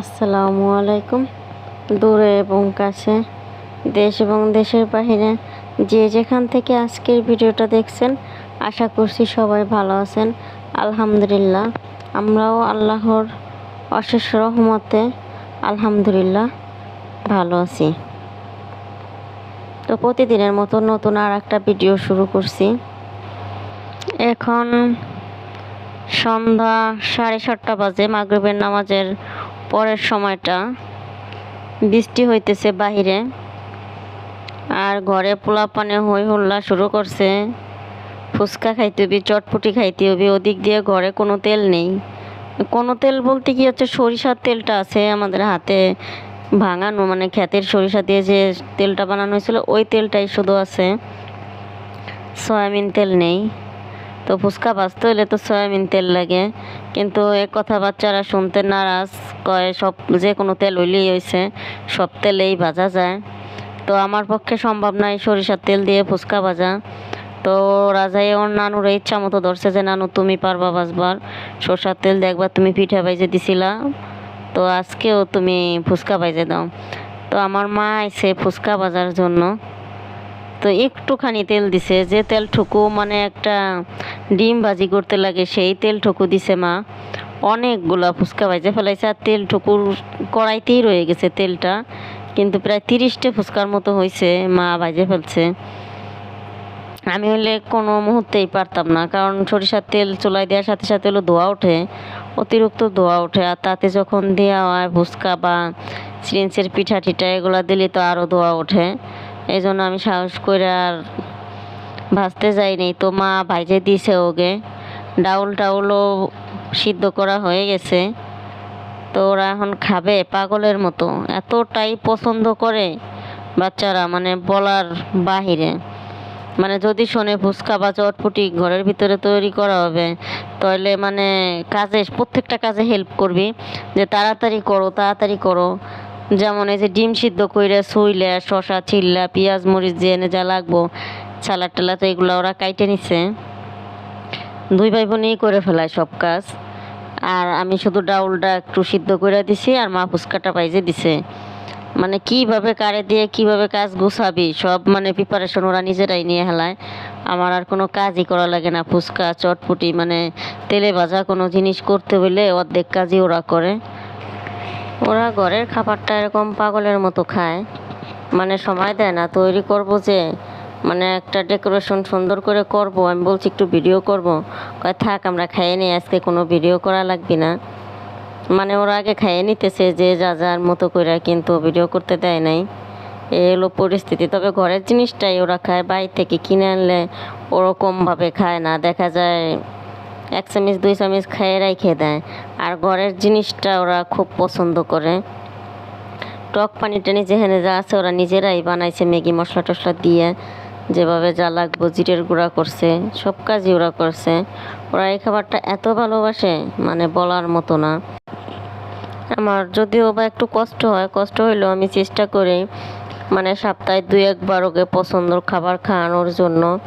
আসসালামু আলাইকুম। দূরে এবং কাছে, দেশ এবং দেশের বাহিরে, যে যেখান থেকে আজকের ভিডিওটা দেখছেন, আশা করছি সবাই ভালো আছেন। আলহামদুলিল্লাহ, আমরাও আল্লাহর অশেষ রহমতে আলহামদুলিল্লাহ ভালো আছি। তো প্রতিদিনের মতো নতুন আর একটা ভিডিও শুরু করছি। এখন সন্ধ্যা সাড়ে সাতটা বাজে, মাগরিবের নামাজের পরের সময়টা বৃষ্টি হইতেছে বাহিরে। আর ঘরে পোলা পানে হই হুল্লা শুরু করছে। ফুচকা খাইতে হবি, চটপটি খাইতে হবি, ওদিক দিয়ে ঘরে কোনো তেল নেই। কোনো তেল বলতে কি হচ্ছে, সরিষার তেলটা আছে আমাদের হাতে ভাঙানো মানে ক্ষেতের সরিষা দিয়ে যে তেলটা বানানো হয়েছিল, ওই তেলটাই শুধু আছে। সয়াবিন তেল নেই। তো ফুচকা ভাজতে হলে তো সয়াবিন তেল লাগে। কিন্তু এ কথা বাচ্চারা শুনতে নারাজ। কয়, সব যে কোনো তেল হইলেই হয়েছে সব তেলেই ভাজা যায়। তো আমার পক্ষে সম্ভব নয় সরিষার তেল দিয়ে ফুচকা ভাজা। তো রাজাই ওর নানুর ইচ্ছা মতো ধরছে যে, নানু, তুমি পারবা ভাজবার। সরষার তেল দিয়ে একবার তুমি পিঠা ভাইজে দিছিলা। তো আজকেও তুমি ফুচকা ভাইজে দাও। তো আমার মা আইছে ফুচকা বাজার জন্য। তো একটুখানি তেল দিছে। যে তেলটুকু মানে একটা ডিম ভাজি করতে লাগে, সেই তেলটুকু দিছে মা। অনেকগুলা ফুচকা ভাজে ফেলাইছে আর তেল ঠুকুর কড়াইতেই রয়ে গেছে তেলটা। কিন্তু প্রায় তিরিশটা ফুচকার মতো হয়েছে মা ভাজে ফেলছে। আমি হলে কোনো মুহূর্তেই পারতাম না, কারণ সরিষার তেল চুলায় দেওয়ার সাথে সাথে হলো ধোয়া ওঠে, অতিরিক্ত ধোয়া ওঠে, আর তাতে যখন দেওয়া হয় ফুচকা বা সিরিঞ্চের পিঠা টিঠা এগুলো দিলে তো আরও ধোয়া ওঠে। এই জন্য আমি সাহস করে আর ভাজতে যাইনি তো মা ভাইজে দিছে ওকে। ডাউল টাউলও সিদ্ধ করা হয়ে গেছে। তো ওরা এখন খাবে পাগলের মতো। এতটাই পছন্দ করে বাচ্চারা মানে বলার বাহিরে। মানে যদি শোনে ফুচকা বা চটপটি ঘরের ভিতরে তৈরি করা হবে, তাহলে মানে কাজে, প্রত্যেকটা কাজে হেল্প করবি। যে তাড়াতাড়ি করো তাড়াতাড়ি করো। যেমন এই যে ডিম সিদ্ধ কইরা সুইলে শশা চিল্লা পেঁয়াজ, মরিচ দিয়ে এনে যা লাগবো সালাদ টালাদ এগুলো ওরা কাইটে নিছে। দুই ভাই বোনই করে ফেলায় সব কাজ। আর আমি শুধু ডাউলটা একটু সিদ্ধ করে দিছি আর মা ফুচকাটা পাইজে দিছে। মানে কীভাবে কারে দিয়ে কীভাবে কাজ গুছাবি, সব মানে প্রিপারেশন ওরা নিজেরাই নিয়ে হেলায়। আমার আর কোনো কাজই করা লাগে না, ফুচকা, চটপুটি মানে তেলে ভাজা কোনো জিনিস করতে হইলে অর্ধেক কাজই ওরা করে। ওরা ঘরের খাবারটা এরকম পাগলের মতো খায়। মানে সময় দেয় না, তৈরি করব যে মানে একটা ডেকোরেশন সুন্দর করে করব। আমি বলছি একটু ভিডিও করব। কয়, থাক, আমরা খাইয়ে নিই, আজকে কোনো ভিডিও করা লাগবে না। মানে ওরা আগে খাইয়ে নিতেছে যে যা, যার মতো করে, কিন্তু ভিডিও করতে দেয় নাই। এই হলো পরিস্থিতি। তবে ঘরের জিনিসটাই ওরা খায় বাইরে থেকে কিনে আনলে ওরকমভাবে খায় না। দেখা যায় এক চামিচ, দুই চামিচ রেখে দেয়। আর ঘরের জিনিসটা ওরা খুব পছন্দ করে। টক পানি টানি যেখানে যা আছে ওরা নিজেরাই বানাইছে ম্যাগি মশলা টশলা দিয়ে। যেভাবে লাগবো, জিরের গুঁড়া করছে, সব কাজই ওরা করছে। ওরা এই খাবারটা এত ভালোবাসে মানে বলার মতো না। আমার যদিও বা একটু কষ্ট হয়, কষ্ট হইলেও আমি চেষ্টা করি মানে সপ্তাহে দুই একবার ওকে পছন্দর খাবার খাওয়ানোর জন্য।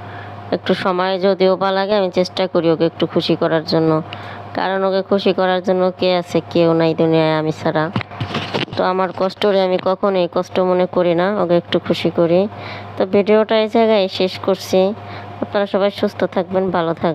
একটু সময় যদিও বা লাগে, আমি চেষ্টা করি ওকে একটু খুশি করার জন্য। কারণ ওকে খুশি করার জন্য কে আছে, কেউ নাই দুনিয়ায়, আমি ছাড়া। তো আমার কষ্টরে আমি কখনোই কষ্ট মনে করি না, ওকে একটু খুশি করি। তো ভিডিওটা এই জায়গায় শেষ করছি। আপনারা সবাই সুস্থ থাকবেন, ভালো থাকবেন।